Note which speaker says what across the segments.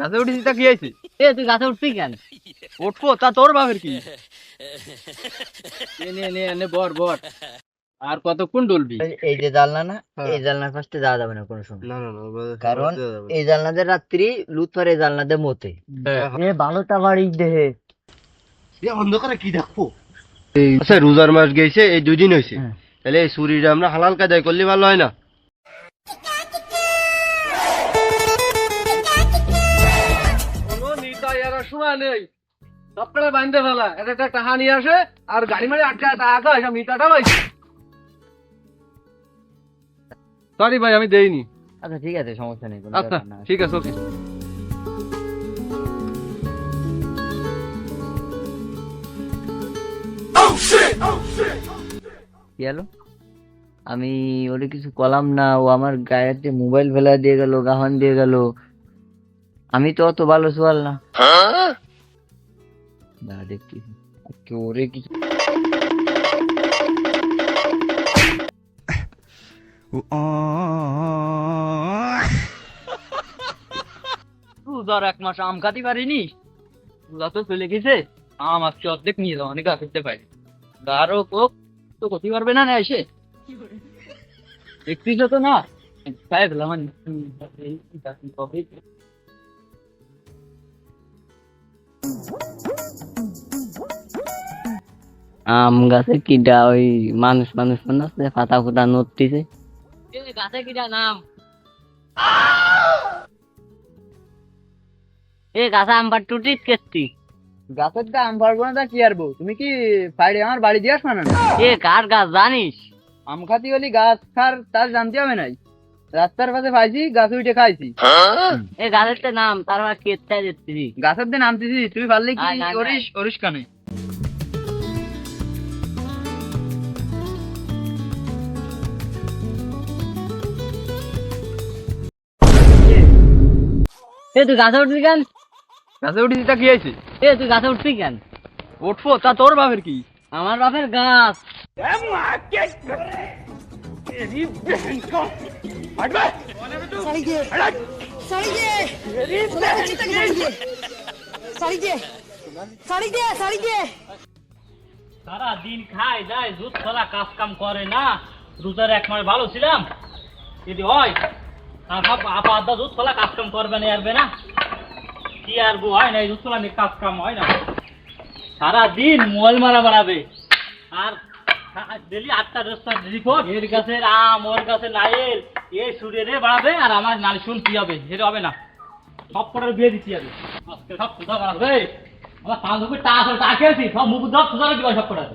Speaker 1: গাছে উঠেছি তা কি হয়েছে?
Speaker 2: এ তুই গাছে উঠবি কেন?
Speaker 1: উঠবো তা তোর বাপের কি? নে নে নে বর বর। আর কতক্ষণ ডলবি?
Speaker 2: এই যে জানলা না
Speaker 1: হ্যাঁ।
Speaker 2: এই জানলার পাশে যাওয়া যাবে না কোনো সময়।
Speaker 3: না না না
Speaker 2: কারণ এই জানলাদের রাত্রি লুত পারে এই জানলাদের মতে এ ভালোটা বাড়ি দেহে
Speaker 3: অন্ধকারে কি দেখব? আচ্ছা রোজার মাস গেছে এই দুদিন হয়েছে
Speaker 2: হ্যাঁ।
Speaker 3: তাহলে এই শরীরটা আমরা হালাল কাজাই করলে ভালো হয় না?
Speaker 1: সময় নেই সবকটা বাঁধতে ফেলা। এটা একটা টাহা নিয়ে আসে আর গাড়ি মারি আটকা টাকা খায় সব নিতাটা ভাই সরি ভাই আমি দেইনি।
Speaker 2: আচ্ছা ঠিক আছে সমস্যা নেই
Speaker 1: আচ্ছা ঠিক আছে ওকে
Speaker 2: কি হলো? আমি ওরে কিছু কলাম না ও আমার গায়েতে মোবাইল ফেলা দিয়ে গেল গাহান দিয়ে গেল আমি তো অত ভালো সোয়াল না। না দেখছি আজকে ওরে কিছু ধর এক মাস আম খাতে পারিনি। রোজা তো চলে গেছে। আম আজকে অর্ধেক নিয়ে যাও অনেক খেতে পারি গারো কোক তো করতে পারবে না না এসে? দেখছিস তো না। খাই ফেলাম আমি। গাছে কিটা ওই মানুষ মানুষ মানুষ আছে পাতা ফুটা নড়তিছে। গাছে কিটা নাম? এ গাছে আম পার টুটিস কেসতি
Speaker 1: গাছের টা আম পারব না তা কি আরবো? তুমি কি ফাইডে আমার বাড়ি দিয়ে আসবা না?
Speaker 2: এ কার গাছ জানিস?
Speaker 1: আম খাতি হলি গাছ খার তার জানতে হবে নাই। রাস্তার পাশে পাইছি গাছ উঠে খাইছি।
Speaker 2: এ গাছের নাম তারপর কেটটা দিচ্ছি
Speaker 1: গাছের দিন নামতেছি তুই পারলে কি। করিস করিস কানে।
Speaker 2: এ তুই গাছে উঠবি কেন?
Speaker 1: গাছে উঠেছি তা কি হয়েছে?
Speaker 2: এ তুই গাছে উঠবি কেন?
Speaker 1: উঠবো তা তোর বাপের কি?
Speaker 2: আমার বাপের গাছ।
Speaker 4: সারা দিন খায়, যায়, দুধ ফলা কাজ কাম করে না। রোজার এক মাস ভালো ছিলাম। যদি হয় আপা আদা দুধ ফলা কাজ কাম করবে না আরবে না। কি আর গো, হয় না, এই দুধ ফলা নিয়ে কাজ কাম হয় না। সারা দিন মোবাইল মারা বাড়াবে আর ডেলি আটটা দশটা রিপোর্ট। এর গাছের আম ওর গাছের নাইল এ সুরে রে বাড়াবে আর আমার নাল শুনতে হবে এটা হবে না। সব কটার বিয়ে দিতে হবে। সব সুধা বাড়াবে আমার বান্ধবী টা আসলে টা খেয়েছি সব মুখ সব সুধা দিবা সব কটাতে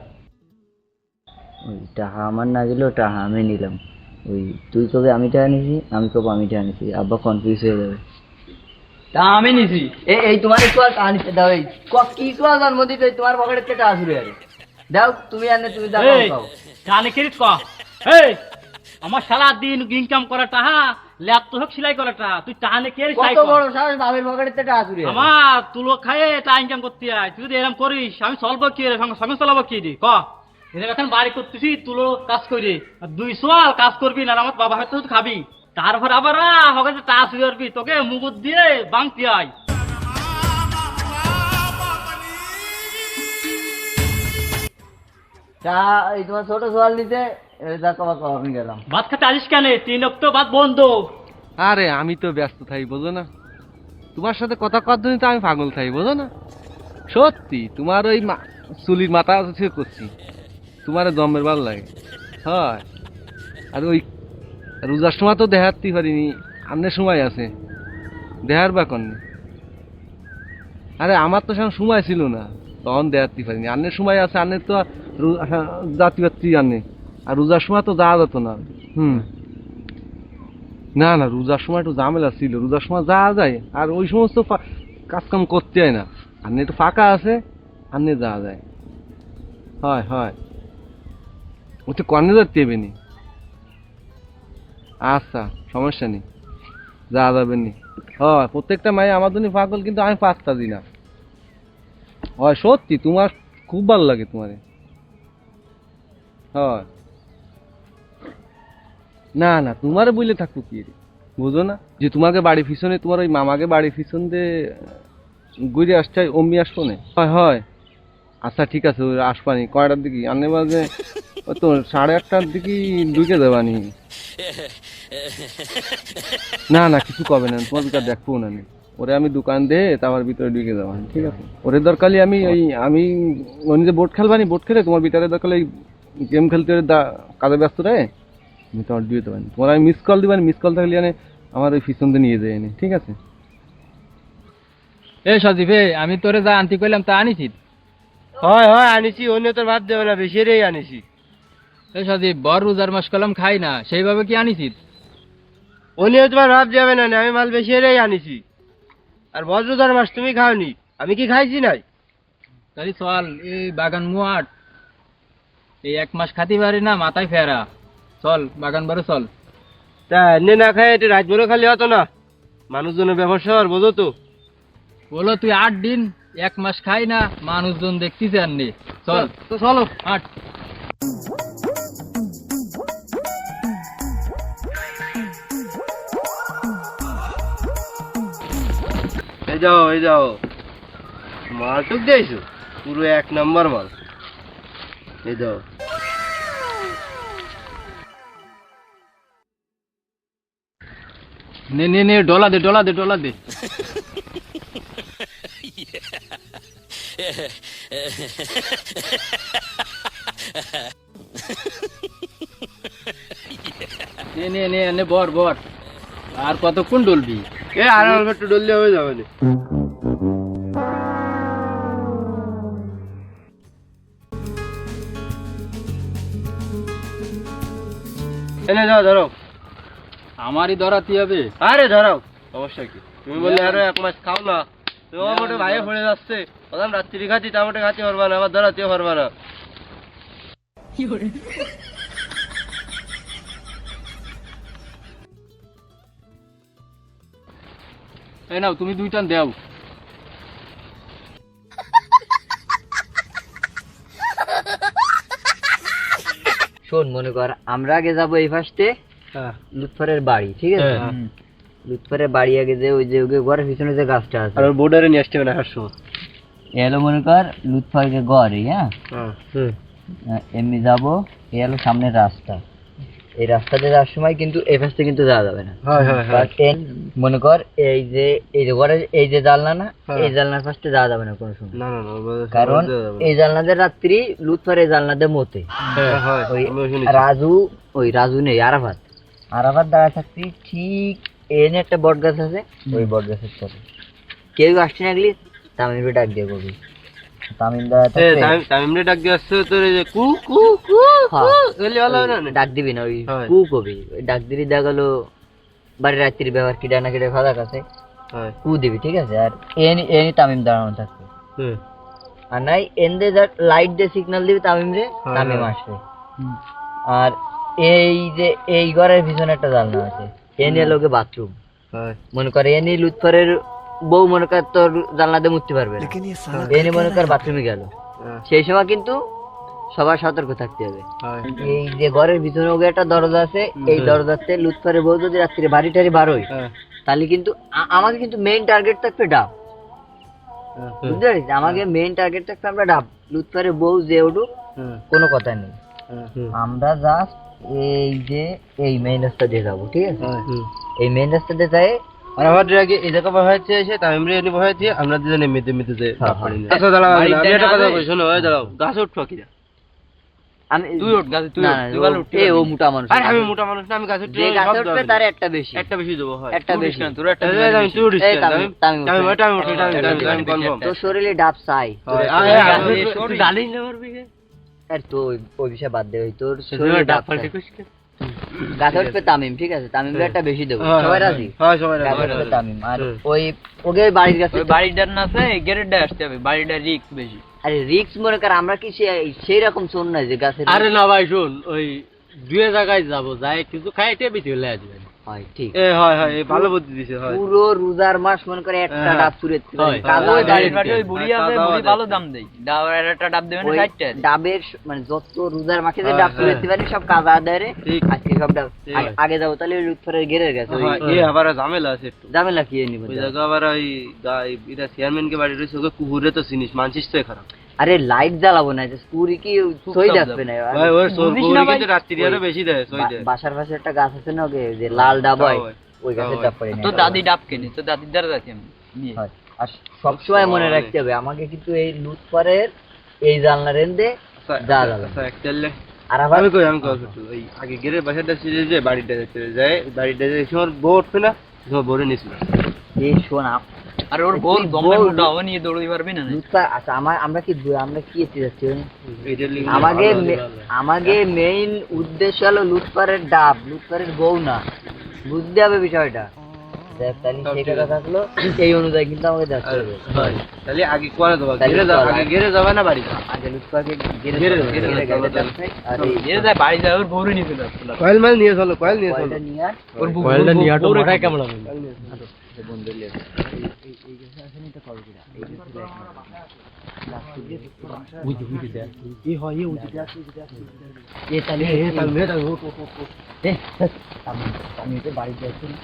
Speaker 2: ওই আমার না গেলেও টাহা আমি নিলাম। ওই তুই কবে আমি টাকা নিছি? আমি কবে আমি টাকা নিছি? আব্বা কনফিউজ হয়ে যাবে।
Speaker 1: তা আমি নিছি।
Speaker 2: এই এই তোমার একটু আর টাকা নিতে দাও এই। ক- কি সোয়া জন্ম তোমার পকেটের থেকে টাকা শুরু হবে দাও তুমি আনে তুমি দাও
Speaker 4: ক। এই আমার সারা দিন ইনকাম করা টাহা ল্যাপটপ হোক সেলাই করা টাহা। তুই টানে কেরিস
Speaker 2: কত বড় সাহস থেকে টাকা শুরু
Speaker 4: আমার তুলো খায়ে ইনকাম করতে হয় তুই যদি এরকম করিস আমি চলবো কি রে সঙ্গে চালাবো কি রে ক। এরকম এখন বাড়ি করতেছি তুলো কাজ করি আর দুই সোয়াল কাজ করবি না আমার বাবা হয়তো খাবি। তারপর আবার টা শুয়ে করবি। তোকে মুগুর দিয়ে বাংতি হয়
Speaker 2: টা এই তোমার ছোট সোয়াল বাবা আমি গেলাম।
Speaker 4: ভাত খাতে আসিস কেন? তিন অক্ট ভাত বন্ধ।
Speaker 1: আরে আমি তো ব্যস্ত থাকি বোঝো না। তোমার সাথে কথা কর জন্য তো আমি পাগল থাকি বোঝো না। সত্যি তোমার ওই মা- চুলির মাথা আছে করছি। তোমার জমের ভালো লাগে। হয়। আর ওই রোজার সময় তো দেখাতে পারিনি আমনের সময় আছে। দেহার বা কন্যা আরে আমার তো সেরকম সময় ছিল না। তখন দেখাতে পারিনি আন্নের সময় আছে, আন্নের তো জাতি পাত্রী আনে আর রোজার সময় তো যাওয়া যেত না। হুম। না না, রোজার সময় একটু ঝামেলা ছিল। রোজার সময় যাওয়া যায়। আর ওই সমস্ত কাজকাম করতে হয় না। আপনি একটু ফাঁকা আছে আপনি যাওয়া যায়। হয় হয়। ওতে কর্নে ধরতে হবে নি আচ্ছা সমস্যা নেই। যাওয়া যাবে নি। হয়, প্রত্যেকটা মায়ে আমার জন্য পাগল, কিন্তু আমি পাত্তা দিই না। হয়, সত্যি, তোমার খুব ভালো লাগে তোমারে। হয়। না না, তোমারে বলে থাকব কি রে? বুঝো না? যে তোমাকে বাড়ি পিছনে, তোমার ওই মামাকে বাড়ি পিছন দিয়ে ঘুরে আসছে অম্মি আসব না? হয় হয়। আচ্ছা ঠিক আছে আসবানি কয়টার দিকে? আনে বাজে তো সাড়ে আটটার দিকে ঢুকে দেবানি না। না কিছু কবে না, তোমার দেখব নি। ওরে আমি দোকান দিয়ে তারপর ভিতরে ঢুকে দেবানি ঠিক আছে? ওরে দরকারই আমি ওই আমি ওই যে বোট খেলবানি বোট খেলে তোমার ভিতরে দরকার ওই গেম খেলতে ওরে দা- কাজে ব্যস্ত রে। আমি তোমার দিয়ে দেবানি তোমার আমি মিস কল দিবানি মিস কল থাকলে জানে আমার ওই পিছন দিয়ে নিয়ে যায়নি ঠিক আছে?
Speaker 5: এ সজীব আমি তোরে যা আনতে কইলাম তা আনিছি
Speaker 3: হয় হয় আনিছি অন্য তোর ভাত দেবে না বেশি রেই আনিছি।
Speaker 5: এ সজীব বর রোজার মাস কলম খাই না সেইভাবে কি আনিছি
Speaker 3: অন্য তোমার ভাত যাবে না আমি মাল বেশি রেই আনিছি। আর বজ্রধর মাস তুমি খাওনি আমি কি খাইছি নাই?
Speaker 5: তাহলে চল এই বাগান মুয়াট। এই এক মাস খাতি পারি না মাথায় ফেরা। চল বাগান বারে চল।
Speaker 3: তা এনে না খাই এটা রাত খালি হতো না। মানুষজনের ব্যবসা আর বোঝো তো।
Speaker 5: বলো তুই আট দিন এক মাস খাই না মানুষজন দেখতেছে আর নে। চল।
Speaker 3: তো চলো।
Speaker 5: আট।
Speaker 3: যাও, এই যাও। মাল টুক পুরো এক নাম্বার মাল। এই যাও।
Speaker 5: নে নে নে, ডলা দে ডলা দে ডলা দে। নে নে নে নে, বর বর। আর কতক্ষণ ডলবি?
Speaker 3: এ, আর একটু ডললে হয়ে যাবে এনে যাও ধরো।
Speaker 5: আমারই ধরাতে হবে।
Speaker 3: আরে ধরাও। সমস্যা কি? তুমি বললে আরও এক মাস খাও না। তোমার মোটে ভাইয়ে পড়ে যাচ্ছে। রাত্রি খাচ্ছি তা মোটে খাচ্ছি পারবা না আবার ধরাতেও পারবা না।
Speaker 5: এই নাও তুমি দুইটান দেও।
Speaker 2: শোন মনে কর আমরা আগে যাব এই ফার্স্টে
Speaker 3: লুৎফারের
Speaker 2: লুৎফরের বাড়ি ঠিক আছে? লুৎফরের বাড়ি আগে যে ওই যে ওকে ঘরের পিছনে যে গাছটা আছে।
Speaker 3: আর বোর্ডারে নিয়ে আসতে হবে না হাসো এলো
Speaker 2: এ হলো মনে কর লুৎফরকে ঘরে হ্যাঁ?
Speaker 3: হ্যাঁ
Speaker 2: এমনি যাব এ হলো সামনের রাস্তা। এই রাস্তাতে যাওয়ার সময় কিন্তু এই ফার্স্টে কিন্তু যাওয়া যাবে না।
Speaker 3: হয় হয় হয়।
Speaker 2: মনে কর এই যে এই যে ঘরের এই যে জানলা না
Speaker 3: হ্যাঁ।
Speaker 2: এই জানলার ফার্স্টে যাওয়া যাবে না কোনো সময়। কারণ এই জানলাতে রাত্রি লুৎফর এই জানলাতে মতে
Speaker 3: হ্যাঁ
Speaker 2: ওই রাজু ওই রাজু নেই আরাফাত। আরাফাত দাঁড়া থাকতি ঠিক এনে একটা বট গাছ আছে ওই বট গাছের সাথে কেউ আসছে না গেলি তামিমকে ডাক দিয়ে করবি
Speaker 3: তামিমরে ডাক দিয়ে তোর এই যে কু কু কু
Speaker 2: হ্যাঁ,
Speaker 3: ভালো না?
Speaker 2: ডাক দিবি না ওই কু কবি। ডাক দিবি দেখা গেলো বাড়ির রাত্রির ব্যবহার না কিটা খাওয়া কাছে কু দিবি ঠিক আছে? আর এনি এনি তামিম দাঁড়ানো থাকবে। আর নাই এনদে লাইট দিয়ে সিগন্যাল দিবি তামিম রে তামিম। আসবে। আর এই যে এই ঘরের পিছনে একটা জানলা আছে। এনে লোকে বাথরুম মনে করে এনি লুৎফরের বউ মনে কর তোর জানলা দিয়ে মুততে পারবে না। এনি মনে কর বাথরুমে গেল।
Speaker 3: হ্যাঁ,
Speaker 2: সেই সময় কিন্তু সবার সতর্ক থাকতে হবে। এই যে ঘরের ভিতরে একটা দরজা আছে এই দরজাতে লুৎফরের বউ যদি রাত্রে বাড়ি টাড়ি বার হয় তাহলে কিন্তু আমাকে কিন্তু মেইন টার্গেট থাকবে ডাব।
Speaker 3: হ্যাঁ,
Speaker 2: বুঝতে পারিস? আমাকে মেইন টার্গেট থাকবে আমরা ডাব। লুৎফরের বউ যে উঠুক কোনো কথা নেই। আমরা জাস্ট এই যে এই মেইন রাস্তা দিয়ে যাব ঠিক আছে? এই মেইন রাস্তা দিয়ে যাই
Speaker 3: আর আগে এই জায়গা বসাইছে এসে তামিমরে এনে বসাইছে আমরা দুজন এমনিতে এমনিতে যে
Speaker 2: হ্যাঁ। হ্যাঁ।
Speaker 3: আচ্ছা দাঁড়াও আমি একটা কথা? বলি শোনো ওই দাঁড়াও গাছে উঠছো কি
Speaker 2: আমি
Speaker 5: তুই ওঠ গাছে তুই
Speaker 2: না
Speaker 5: তুই
Speaker 2: এ ও মোটা মানুষ
Speaker 3: আরে আমি মোটা মানুষ না আমি গাছে উঠতে
Speaker 2: গাছে
Speaker 3: দেওয়া
Speaker 2: তার একটা বেশি
Speaker 3: একটা বেশি দেবো হয়
Speaker 2: একটা বেশি
Speaker 5: না, তোর একটা
Speaker 3: আমি তুই উঠিস?
Speaker 2: তামিম
Speaker 3: তামিম, ওটা আমি উঠি, তামিম, তামিম, তামিম, confirm।
Speaker 2: তোর শরীরে ডাব চাই
Speaker 3: আমি ডালি নিয়ে পারবি কে?
Speaker 2: আর তো ওই বিষয়ে বাদ দে তোর শরীরে
Speaker 3: ডাব
Speaker 2: ডাব
Speaker 3: ফালতে
Speaker 2: চাই।
Speaker 3: করিস কে?
Speaker 2: গাছে উঠবে তামিম ঠিক আছে? তামিমকে একটা বেশি দেবো। সবাই রাজি?
Speaker 3: হয়, সবাই রাজি,
Speaker 2: গাছে উঠবে তামিম। আর ওই ওকে বাড়ির কাছে
Speaker 5: ওই বাড়িটার না আছে? গেটের আসতে হবে বাড়িটা রিক্স বেশি।
Speaker 2: আরে রিক্স মনে কর আমরা কি সে- সেই রকম শোন না যে গাছের
Speaker 6: আরে না ভাই শোন ওই দুয়ে জায়গায় যাব যাই কিছু খাইতে বেশি হলে আসবে।
Speaker 2: হয় ঠিক।
Speaker 3: এ হয় হয় ভালো বুদ্ধি দিছে হয়।
Speaker 2: পুরো রোজার মাস মনে করে একটা
Speaker 3: হ্যাঁ।
Speaker 2: ডাব চুরে
Speaker 5: ওই
Speaker 2: ডাবের
Speaker 5: পাটে ওই বুড়ি আছে বুড়ি ভালো দাম দেয়। ডাবের একটা ডাব দেবেন
Speaker 2: ডাবের মানে যত রোজার মাসে যে ডাব চুরে
Speaker 3: হ্যাঁ।
Speaker 2: পারে সব দেয়
Speaker 3: ঠিক।
Speaker 2: আজকে সব ডাব আগে- যাব তাহলে ওই লুৎফরের গেরে গেছে ওই
Speaker 3: এ আবার ঝামেলা আছে একটু।
Speaker 2: ঝামেলা কি নিব
Speaker 3: ওই জায়গা আবার ওই গা- এটা চেয়ারম্যানকে বাড়ি রয়েছে ওকে কুকুরে তো চিনিস মানছিস তো খারাপ।
Speaker 2: আরে লাইট জ্বালাবো না যে স্কুরি কি সই দেখবে না
Speaker 3: ভাই ওর সোর
Speaker 5: ভাই?
Speaker 3: কিন্তু রাত্রি আরও বেশি দেয় সই দেয়।
Speaker 2: বাসার পাশে একটা গাছ আছে না ওকে যে লাল ডাব হয় ওই
Speaker 3: তাও
Speaker 2: ডাব। পারি
Speaker 5: তো দাদি ডাব কেনে? তো দাদির দ্বারা যাচ্ছি আমি
Speaker 2: হয়। আর সবসময় মনে রাখতে হবে আমাকে কিন্তু এই লুৎফরের এই জানলা রেন্দে যা যাবে
Speaker 3: এক চাললে।
Speaker 2: আর আবার
Speaker 3: আমি কই আমি কই ওই আগে গেরে বাসাটা ছিল যে বাড়িটা চলে যায় বাড়িটা যে সময় বউ উঠবে না বউরে নিছিল।
Speaker 2: এই শোন আপ-
Speaker 5: আর ওর মোটা ও নিয়ে দৌড়তে পারবি না না?
Speaker 2: আচ্ছা আমার আমরা কি আমরা কি
Speaker 3: লিগে
Speaker 2: আমাকে। আমাকে মেইন উদ্দেশ্য হলো লুৎফরের ডাব। লুৎফরের বউ না। বুঝতে হবে বিষয়টা। দেখ তাহলে
Speaker 3: সব
Speaker 2: সেই
Speaker 3: ঠিক
Speaker 2: কথা
Speaker 3: আছে।
Speaker 2: থাকল। সেই অনুযায়ী কিন্তু আমাকে যাচ্ছে।
Speaker 3: আর-
Speaker 2: হবে
Speaker 3: হয়। তাহলে আগে কোয়ারে দেবো গেরে যাও আগে
Speaker 2: আগে-
Speaker 3: গেরে যাবে না বাড়ি
Speaker 2: আগে লুৎফরকে গেরে
Speaker 3: গেরে
Speaker 2: গেরে
Speaker 3: গেরে
Speaker 2: গেরে
Speaker 3: দাও,
Speaker 2: গেরে
Speaker 3: চলো,
Speaker 2: যাচ্ছে। আর এই
Speaker 5: এ যায় বাড়ি যায় ওর বউরে নিয়ে চলে
Speaker 3: কয়েল মাল নিয়ে চলো কয়েল নিয়ে চলো।
Speaker 2: নিয়ে
Speaker 5: ওর
Speaker 1: আটো। কেমন হবে
Speaker 2: এ তাহলে এ, এ, আমি আমি তো বাড়ি যাচ্ছি না।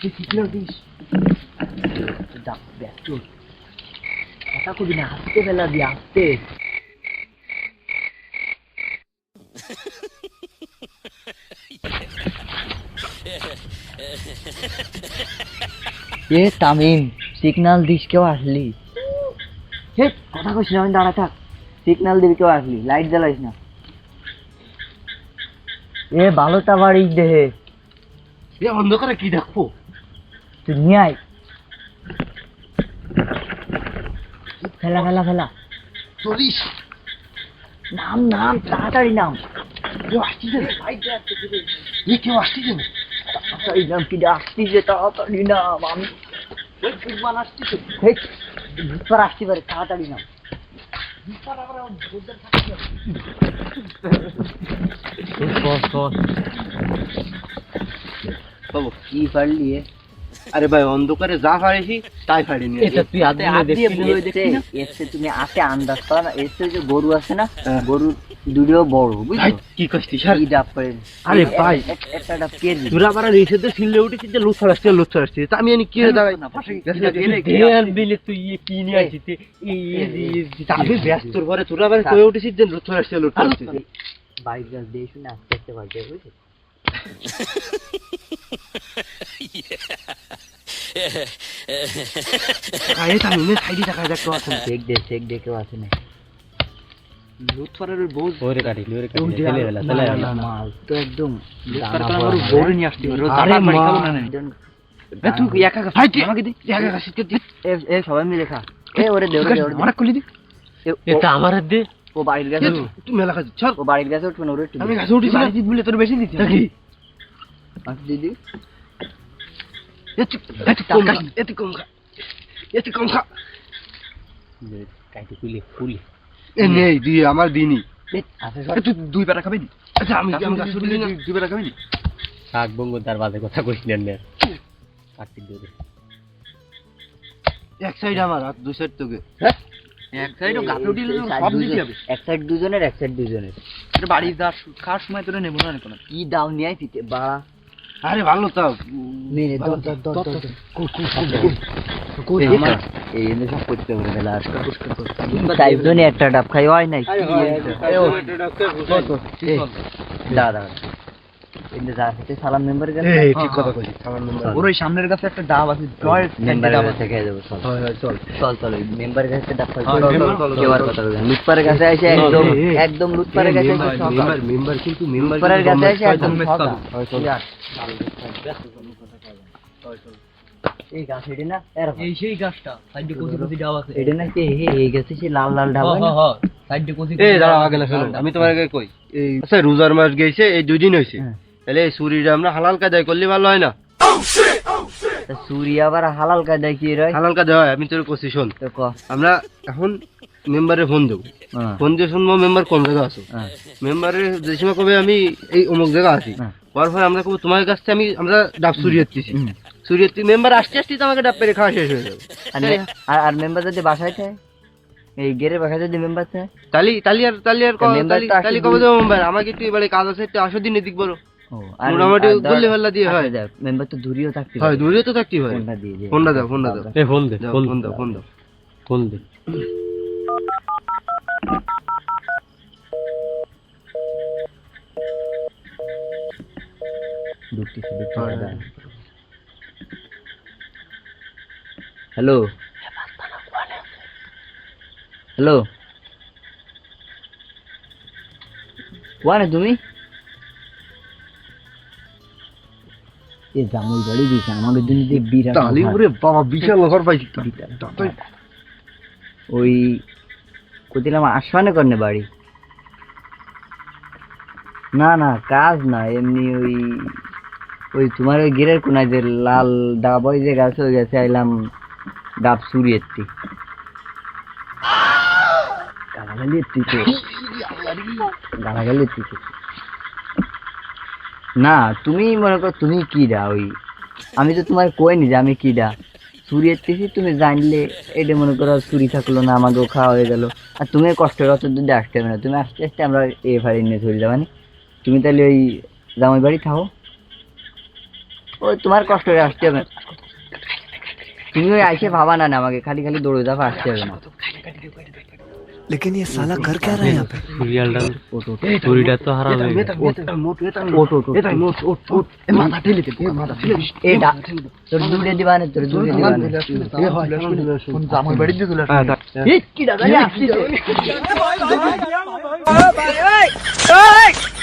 Speaker 2: তুই দেখ। কথা না আসতে দিয়ে আসতে এ তামিম সিগন্যাল দিস কেউ আসলি? হে কথা কইস না আমি দাঁড়া থাক। সিগনাল দিবি কেউ আসলি? লাইট জ্বালাইস না। এ ভালোটা বাড়ি দেহে।
Speaker 3: এ অন্ধকারে কি দেখব?
Speaker 2: তুই নিয়ে আয়। ফেলা ফেলা ফেলা।
Speaker 3: চলিস
Speaker 2: নাম নাম তাড়াতাড়ি নাম।
Speaker 3: কেউ আসছিস এ কেউ আসছিস
Speaker 2: তাড়াতাড়ি নাম কি? আসছিস তাড়াতাড়ি নাম। আমি হেই, বুধবার আসতে পারে তাড়াতাড়ি নাম।
Speaker 3: বাবু
Speaker 2: কি পারলি?
Speaker 3: আরে ভাই অন্ধকারে যা ফাড়েছি তাই ফাড়ি নিয়ে
Speaker 5: এটা তুই হাতে হাত দিয়ে বুঝে দেখছিস না?
Speaker 2: এসছে এসছে তুমি আকে আন্দাজ করো না। এসছে যে গরু আছে না
Speaker 3: হ্যাঁ।
Speaker 2: গরুর দুটোও বড় বুঝছ
Speaker 3: কি কইছিস স্যার
Speaker 2: কি ডাব করে
Speaker 3: আরে ভাই।
Speaker 2: এক- এক- একটা ডাব পেয়ে দিবি।
Speaker 3: তোরা আবার নিষেধে সিললে উঠেছিস যে লুৎ ফাড়াচ্ছি লুৎ ফাড়াচ্ছি তা আমি এনে কি দাঁড়াই
Speaker 5: দিলে তুই ইয়ে কি নিয়ে আসিস এই- এই- এই- এই-
Speaker 3: আমি ব্যস্তর পরে তোরা আবার কয়ে উঠেছিস যে লুৎ ফাড়াচ্ছি লুৎ ফাড়াচ্ছি
Speaker 2: বাড়ির গাছ দিয়ে শুনে আস্তে আস্তে বাড়ি চেক দে চেক দে কেউ
Speaker 1: ওরে কাটি কাটি
Speaker 3: না।
Speaker 2: মাল তো একদম
Speaker 3: আরে
Speaker 5: বাড়ি না না।
Speaker 3: এ তুই একা একা ফাইট আমাকে দে একা একা শিখতে দি
Speaker 2: এ এ সবাই মিলে খা। এ ওরে দে ওরে দে
Speaker 3: আমার খুলি দি।
Speaker 2: এ,
Speaker 1: আমার দে।
Speaker 2: ও বাড়ির গাছে
Speaker 3: তুই মেলা কাজ চল।
Speaker 2: ও বাড়ির গাছে উঠবে না ওরে
Speaker 3: আমি। গাছে উঠেছি না।
Speaker 5: বলে তোর বেশি দিতে
Speaker 3: নাকি?
Speaker 2: আচ্ছা, দিদি
Speaker 3: কম খা কম খা
Speaker 1: কুলি
Speaker 3: এ নেই আমার তুই দুই বেলা আচ্ছা আমি দুই বেলা
Speaker 1: শাক বঙ্গ তার বাজে কথা কইস নে
Speaker 3: এক সাইড আমার আর দুই সাইড তোকে
Speaker 5: এক সাইড গাছে উঠিলে তো
Speaker 2: এই side
Speaker 5: সব দিতে হবে
Speaker 2: এক সাইড দুজনের এক সাইড দুজনের
Speaker 5: বাড়ি যা খাওয়ার সময় তোরা নেব না কোনো
Speaker 2: কি দাও নিয়ে পিতে বাড়া
Speaker 3: আরে ভালো তো
Speaker 2: নে নে দর দর দর দর এই এনে সব করতে হবে বেলা একটা ডাব খাই হয় নাই কি এই, দাঁড়া দাঁড়া এনে যা আছে সালাম মেম্বারের কাছে
Speaker 3: এই ঠিক কথা কইছিস আমার নাম্বার
Speaker 5: ওর ওই সামনের কাছে একটা ডাব আছে জয়
Speaker 2: মেম্বারের কাছে খেয়ে দেবো চল
Speaker 3: হয় হয় চল
Speaker 2: চল চল ওই কাছে ডাব খাই
Speaker 3: হ্যাঁ,
Speaker 2: চল, চল,
Speaker 3: চল,
Speaker 2: কেউ আর কথা বলবে না। কাছে এসে একদম একদম লুটপাড়ের কাছে এসে
Speaker 3: মেম্বার মেম্বার কিন্তু মেম্বার
Speaker 2: লুটপাড়ের কাছে এসে একদম সকাল।
Speaker 3: হয় চল
Speaker 2: এই গাছ এটি না
Speaker 5: এই সেই গাছটা সাইডে কচি কচি ডাব আছে
Speaker 2: এটা না কি এই গাছে সে লাল লাল ডাব হয় না?
Speaker 5: সাইডে কচি
Speaker 3: এই দাঁড়াও আগে আমি তোমার আগে কই এই আচ্ছা রোজার মাস গেছে এই দুই দিন হয়েছে
Speaker 2: হ্যাঁ।
Speaker 3: তাহলে এই চুরিটা আমরা হালাল কায়দায় করলে ভালো হয় না।
Speaker 2: তা চুরি আবার হালাল কায়দায় কি রয়
Speaker 3: হালাল কায়দায় হয় আমি তোর কছি শোন। আমরা এখন মেম্বারে ফোন দেবো।
Speaker 2: হ্যাঁ,
Speaker 3: ফোন দিয়ে শুনব মেম্বার কোন জায়গা আছো।
Speaker 2: হ্যাঁ,
Speaker 3: মেম্বারের যে সময় কবে আমি এই অমুক জায়গা আছি।
Speaker 2: হ্যাঁ।
Speaker 3: পর পর আমরা কবে তোমার কাছ থেকে আমি আমরা ডাব চুরি হচ্ছি। চুরি হচ্ছি মেম্বার আসতে আসতে তো আমাকে ডাব পেরে খাওয়া শেষ হয়ে যাবে।
Speaker 2: আর আর- মেম্বার যদি বাসায় থাকে? এই গেরের বাসায় যদি মেম্বার থাকে?
Speaker 3: তালি তালি আর তালি আর
Speaker 2: member
Speaker 3: তালি কবে দেবো মেম্বার? আমাকে একটু এবারে কাজ আছে একটু আসো দিন এদিক
Speaker 2: আর-
Speaker 3: মোটামুটি
Speaker 2: আর ধর-
Speaker 3: দিয়ে হয়।
Speaker 2: আচ্ছা, দেখ, মেম্বার তো দূরেও থাকতে
Speaker 3: হয়
Speaker 2: পারে।
Speaker 3: দূরে তো থাকতে হয়
Speaker 2: ফোনটা দিয়ে
Speaker 3: ফোনটা দাও ফোনটা দাও।
Speaker 4: এ ফোন দে
Speaker 3: দাও,
Speaker 4: ফোন
Speaker 3: ফোন দাও ফোন দাও।
Speaker 4: ফোন দে।
Speaker 2: ঢুকতেছে, ঢুকতেছে,
Speaker 3: হ্যাঁ,
Speaker 2: হ্যালো? হ্যালো? কোয়ানে তুমি? এ বাড়ি দিয়েছে আমাদের জন্য যে বিরাট।
Speaker 3: ওরে বাবা বিশাল ঘর পাইছি।
Speaker 2: ওই কোথায় আসমানে করনে বাড়ি। না না কাজ না এমনি ওই ওই তোমার ওই গেরের কোনায় যে লাল ডাব ওই যে গাছ ওই গাছে আইলাম ডাব চুরি এত্তি গালাগালি এত্তি তো। গালাগালি এত্তি তো। না, তুমি মনে করো তুমি কিডা ওই, আমি তো তোমার কইনি যে আমি কিডা। চুরি এত্তিছি তুমি জানলে এটা মনে করো চুরি থাকল না, আমাকেও খাওয়া হয়ে গেল। আর তুমি কষ্টের অত যদি আসতে হবে না, তুমি আস্তে আস্তে আমরা এ ফাড়ি নিয়ে চলে যাবানি মানে। তুমি তাহলে ওই জামাই বাড়ি থাকো। ওই তোমার কষ্ট হয়ে আসতে হবে। তুমি ওই আইসে ভাবা না না আমাকে, খালি খালি দৌড়ে যাব, আসতে হবে না।
Speaker 6: लेकिन ये साला कर क्या रहा है यहाँ पे
Speaker 4: रियल डर पूरी डर
Speaker 2: तो हरा गई ओट ओट ओट ओट ओट ओट ओट ए माता ठेले दे ए माता ठेले ए डा
Speaker 3: तर दूले दीवाने तर
Speaker 2: दूले दीवाने फ़ोन जामन बड़ी दे तुला ए की डगा या भाई भाई भाई